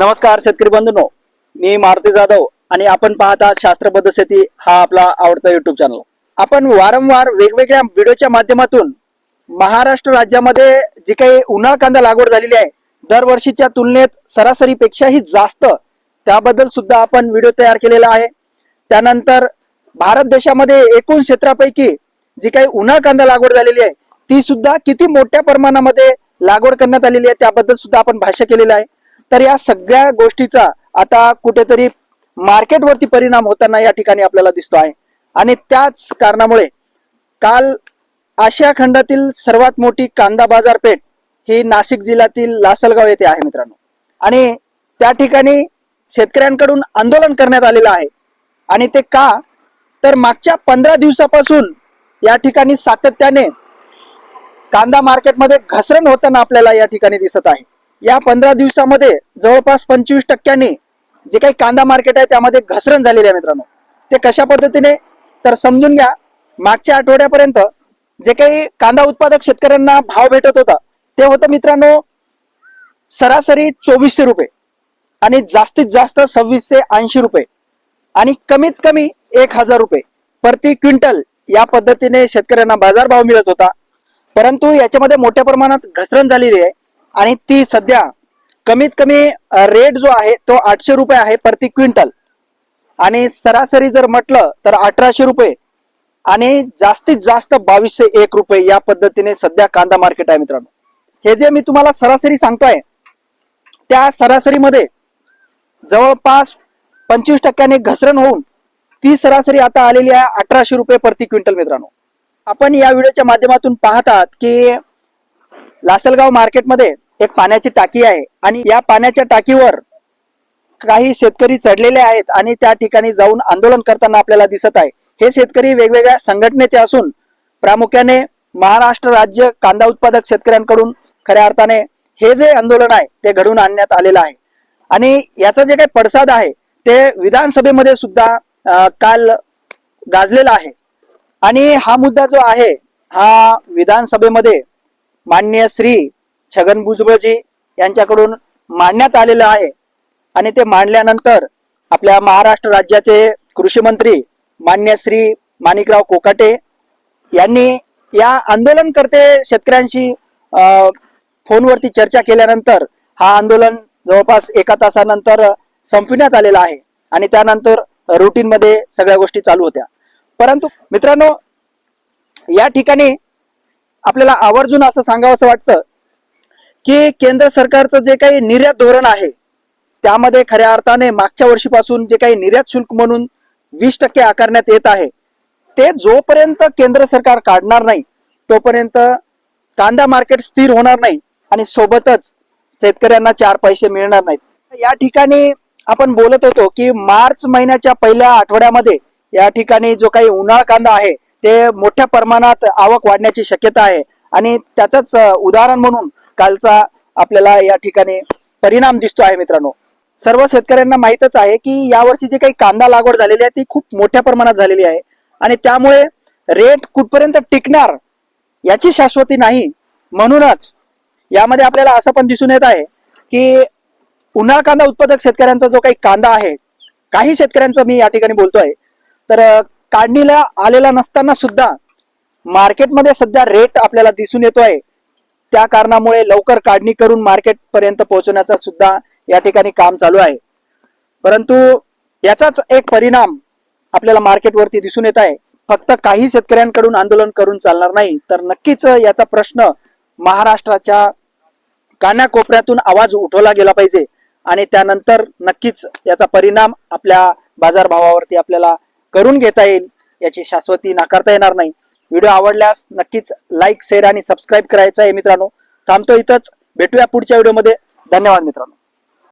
नमस्कार शेतकरी बंधूनो. मी मारुती जाधव आणि आपण पाहता शास्त्रबद्ध शेती हा आपला आवडता युट्यूब चॅनल आपण वारंवार वेगवेगळ्या व्हिडिओच्या माध्यमातून महाराष्ट्र राज्यामध्ये जी काही उन्हाळ कांदा लागवड झालेली आहे दरवर्षीच्या तुलनेत सरासरीपेक्षाही जास्त त्याबद्दल सुद्धा आपण व्हिडिओ तयार केलेला आहे. त्यानंतर भारत देशामध्ये एकूण क्षेत्रापैकी जी काही उन्हाळ कांदा लागवड झालेली आहे ती सुद्धा किती मोठ्या प्रमाणामध्ये लागवड करण्यात आलेली आहे त्याबद्दल सुद्धा आपण भाष्य केलेलं आहे. तर या सगळ्या गोष्टीचा आता कुठेतरी मार्केटवरती परिणाम होताना या ठिकाणी आपल्याला दिसतो आहे. आणि त्याच कारणामुळे काल आशिया खंडातील सर्वात मोठी कांदा बाजारपेठ ही नाशिक जिल्ह्यातील लासलगाव येथे आहे मित्रांनो. आणि त्या ठिकाणी शेतकऱ्यांकडून आंदोलन करण्यात आलेलं आहे. आणि ते का? तर मागच्या पंधरा दिवसापासून या ठिकाणी सातत्याने कांदा मार्केटमध्ये घसरण होताना आपल्याला या ठिकाणी दिसत आहे. या पंधरा दिवसामध्ये जवळपास पंचवीस टक्क्यांनी जे काही कांदा मार्केट आहे त्यामध्ये घसरण झालेली आहे मित्रांनो. ते कशा पद्धतीने? तर समजून घ्या मागच्या आठवड्यापर्यंत जे काही कांदा उत्पादक शेतकऱ्यांना भाव भेटत होता ते होतं मित्रांनो सरासरी चोवीसशे रुपये आणि जास्तीत जास्त सव्वीसशे ऐंशी रुपये आणि कमीत कमी एक हजार रुपये प्रति क्विंटल या पद्धतीने शेतकऱ्यांना बाजारभाव मिळत होता. परंतु याच्यामध्ये मोठ्या प्रमाणात घसरण झालेली आहे. आणि ती सध्या कमीत कमी रेट जो आहे तो आठशे रुपये आहे प्रति क्विंटल. आणि सरासरी जर म्हटलं तर अठराशे रुपये आणि जास्तीत जास्त बावीसशे एक रुपये या पद्धतीने सध्या कांदा मार्केट आहे मित्रांनो. हे जे मी तुम्हाला सरासरी सांगतोय त्या सरासरीमध्ये जवळपास पंचवीस टक्क्याने घसरण होऊन ती सरासरी आता आलेली आहे अठराशे रुपये प्रति क्विंटल मित्रांनो. आपण या व्हिडिओच्या माध्यमातून पाहतात की लासलगाव मार्केटमध्ये एक पाण्याची टाकी आहे आणि या पाण्याच्या टाकीवर काही शेतकरी चढलेले आहेत आणि त्या ठिकाणी जाऊन आंदोलन करताना आपल्याला दिसत आहे. हे शेतकरी वेगवेगळ्या संघटनेचे असून प्रामुख्याने महाराष्ट्र राज्य कांदा उत्पादक शेतकऱ्यांकडून खऱ्या अर्थाने हे जे आंदोलन आहे ते घडून आणण्यात आलेलं आहे. आणि याचा जे काही पडसाद आहे ते विधानसभेमध्ये सुद्धा काल गाजलेला आहे. आणि हा मुद्दा जो आहे हा विधानसभेमध्ये मान्य श्री छगन भुजबळजी यांच्याकडून मांडण्यात आलेलं आहे. आणि ते मांडल्यानंतर आपल्या महाराष्ट्र राज्याचे कृषी मंत्री मान्य श्री माणिकराव कोकाटे यांनी या आंदोलनकर्ते शेतकऱ्यांशी अं, फोनवरती चर्चा केल्यानंतर हा आंदोलन जवळपास एका तासानंतर संपविण्यात आलेला आहे. आणि त्यानंतर रुटीन मध्ये सगळ्या गोष्टी चालू होत्या. परंतु मित्रांनो या ठिकाणी आपल्याला आवर्जून असं सांगावं असं वाटतं की केंद्र सरकारचं जे काही निर्यात धोरण आहे त्यामध्ये खऱ्या अर्थाने मागच्या वर्षीपासून जे काही निर्यात शुल्क म्हणून वीस टक्के आकारण्यात येत आहे ते जोपर्यंत केंद्र सरकार काढणार नाही तोपर्यंत कांदा मार्केट स्थिर होणार नाही आणि सोबतच शेतकऱ्यांना चार पैसे मिळणार नाहीत. या ठिकाणी आपण बोलत होतो की मार्च महिन्याच्या पहिल्या आठवड्यामध्ये या ठिकाणी जो काही उन्हाळ कांदा आहे ते मोठ्या प्रमाणात आवक वाढण्याची शक्यता आहे. आणि त्याचंच उदाहरण म्हणून कालचा आपल्याला या ठिकाणी परिणाम दिसतो आहे मित्रांनो. सर्व शेतकऱ्यांना माहीतच आहे की यावर्षी जी काही कांदा लागवड झालेली आहे ती खूप मोठ्या प्रमाणात झालेली आहे. आणि त्यामुळे रेट कुठपर्यंत टिकणार याची शाश्वती नाही. म्हणूनच यामध्ये आपल्याला असं पण दिसून येत आहे की उन्हाळ कांदा उत्पादक शेतकऱ्यांचा जो काही कांदा आहे काही शेतकऱ्यांचा मी या ठिकाणी बोलतोय. तर काढणीला आलेला नसताना सुद्धा मार्केटमध्ये सध्या रेट आपल्याला दिसून येतोय. त्या कारणामुळे लवकर काढणी करून मार्केट पर्यंत पोहोचवण्याचा सुद्धा या ठिकाणी काम चालू आहे. परंतु याचाच एक परिणाम आपल्याला मार्केटवरती दिसून येत आहे. फक्त काही शेतकऱ्यांकडून आंदोलन करून चालणार नाही तर नक्कीच याचा प्रश्न महाराष्ट्राच्या कानाकोपऱ्यातून आवाज उठवला गेला पाहिजे आणि त्यानंतर नक्कीच याचा परिणाम आपल्या बाजारभावावरती आपल्याला करून घेता येईल याची शाश्वती नाकारता येणार नाही. व्हिडिओ आवडल्यास नक्कीच लाईक शेअर आणि सबस्क्राईब करायचं आहे मित्रांनो. थांबतो इथंच. भेटूया पुढच्या व्हिडिओमध्ये. धन्यवाद मित्रांनो.